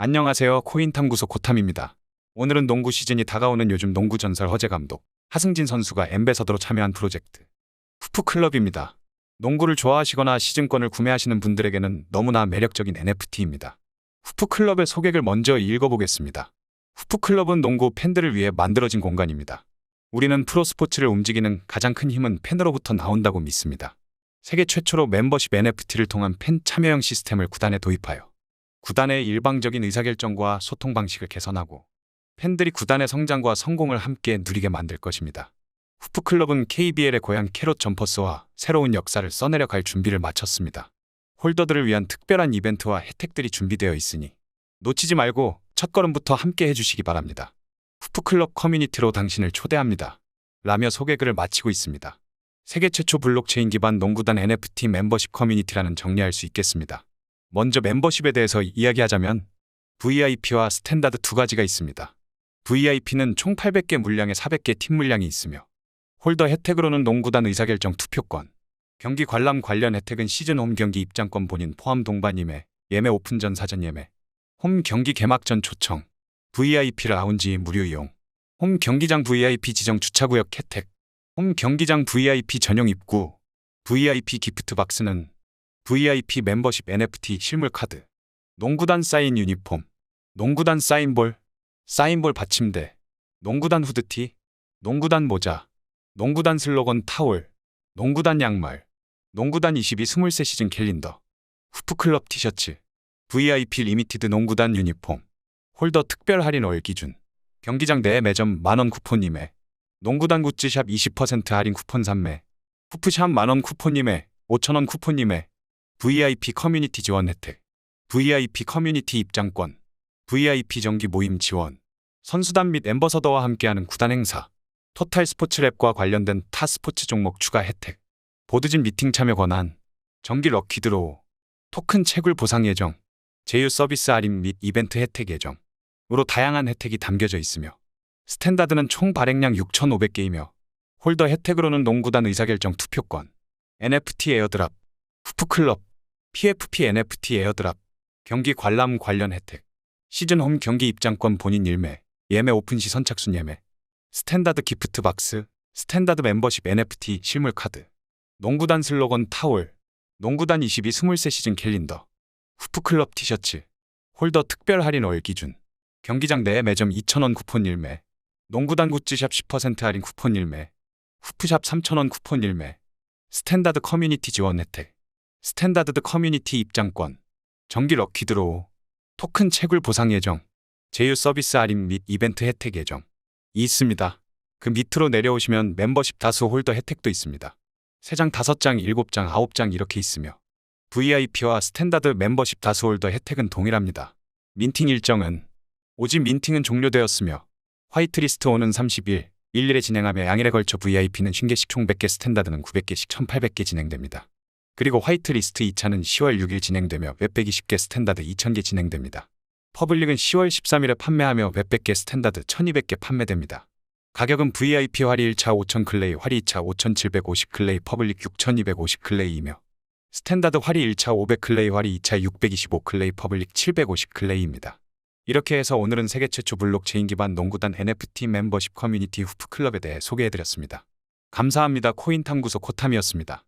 안녕하세요. 코인탐구소 코탐입니다. 오늘은 농구 시즌이 다가오는 요즘 농구 전설 허재 감독, 하승진 선수가 엠베서더로 참여한 프로젝트 후프클럽입니다. 농구를 좋아하시거나 시즌권을 구매하시는 분들에게는 너무나 매력적인 NFT입니다. 후프클럽의 소개를 먼저 읽어보겠습니다. 후프클럽은 농구 팬들을 위해 만들어진 공간입니다. 우리는 프로스포츠를 움직이는 가장 큰 힘은 팬으로부터 나온다고 믿습니다. 세계 최초로 멤버십 NFT를 통한 팬 참여형 시스템을 구단에 도입하여 구단의 일방적인 의사결정과 소통 방식을 개선하고 팬들이 구단의 성장과 성공을 함께 누리게 만들 것입니다. 후프클럽은 KBL의 고향 캐롯 점퍼스와 새로운 역사를 써내려 갈 준비를 마쳤습니다. 홀더들을 위한 특별한 이벤트와 혜택들이 준비되어 있으니 놓치지 말고 첫걸음부터 함께 해주시기 바랍니다. 후프클럽 커뮤니티로 당신을 초대합니다. 라며 소개글을 마치고 있습니다. 세계 최초 블록체인 기반 농구단 NFT 멤버십 커뮤니티라는 정리할 수 있겠습니다. 먼저 멤버십에 대해서 이야기하자면 VIP와 스탠다드 두 가지가 있습니다. VIP는 총 800개 물량에 400개 팀 물량이 있으며 홀더 혜택으로는 농구단 의사결정 투표권, 경기 관람 관련 혜택은 시즌 홈 경기 입장권 본인 포함 동반 예매, 예매 오픈 전 사전 예매, 홈 경기 개막 전 초청, VIP 라운지 무료 이용, 홈 경기장 VIP 지정 주차구역 혜택, 홈 경기장 VIP 전용 입구, VIP 기프트 박스는 VIP 멤버십 NFT 실물 카드, 농구단 사인 유니폼, 농구단 사인볼, 사인볼 받침대, 농구단 후드티, 농구단 모자, 농구단 슬로건 타올, 농구단 양말, 농구단 22 23 시즌 캘린더, 후프클럽 티셔츠, VIP 리미티드 농구단 유니폼, 홀더 특별 할인 월 기준, 경기장 내 매점 만원 쿠폰 임해, 농구단 굿즈샵 20% 할인 쿠폰 판매, 후프샵 만원 쿠폰 임해, 5천원 쿠폰 임해, VIP 커뮤니티 지원 혜택, VIP 커뮤니티 입장권, VIP 정기 모임 지원, 선수단 및 엠버서더와 함께하는 구단 행사, 토탈 스포츠랩과 관련된 타 스포츠 종목 추가 혜택, 보드진 미팅 참여 권한, 정기 럭키 드로우, 토큰 채굴 보상 예정, 제휴 서비스 할인 및 이벤트 혜택 예정으로 다양한 혜택이 담겨져 있으며 스탠다드는 총 발행량 6,500개이며 홀더 혜택으로는 농구단 의사결정 투표권, NFT 에어드랍, 후프클럽, PFP NFT 에어드랍, 경기 관람 관련 혜택, 시즌 홈 경기 입장권 본인 일매, 예매 오픈 시 선착순 예매, 스탠다드 기프트 박스, 스탠다드 멤버십 NFT 실물 카드, 농구단 슬로건 타올, 농구단 22 23 시즌 캘린더, 후프클럽 티셔츠, 홀더 특별 할인 월 기준, 경기장 내 매점 2,000원 쿠폰 일매, 농구단 굿즈샵 10% 할인 쿠폰 일매, 후프샵 3,000원 쿠폰 일매, 스탠다드 커뮤니티 지원 혜택, 스탠다드 커뮤니티 입장권, 정기 럭키 드로우, 토큰 채굴 보상 예정, 제휴 서비스 할인 및 이벤트 혜택 예정 이 있습니다. 그 밑으로 내려오시면 멤버십 다수 홀더 혜택도 있습니다. 3장, 5장, 7장, 9장 이렇게 있으며 VIP와 스탠다드 멤버십 다수 홀더 혜택은 동일합니다. 민팅 일정은 오직 민팅은 종료되었으며 화이트리스트 오는 30일 1일에 진행하며 양일에 걸쳐 VIP는 50개씩 총 100개 스탠다드는 900개씩 1800개 진행됩니다. 그리고 화이트리스트 2차는 10월 6일 진행되며 웹백이 10개 스탠다드 2000개 진행됩니다. 퍼블릭은 10월 13일에 판매하며 웹백 개 스탠다드 1200개 판매됩니다. 가격은 VIP 화리 1차 5000 클레이, 화리 2차 5750 클레이, 퍼블릭 6250 클레이이며 스탠다드 화리 1차 500 클레이, 화리 2차 625 클레이, 퍼블릭 750 클레이입니다. 이렇게 해서 오늘은 세계 최초 블록체인 기반 농구단 NFT 멤버십 커뮤니티 후프클럽에 대해 소개해드렸습니다. 감사합니다. 코인탐구소 코탐이었습니다.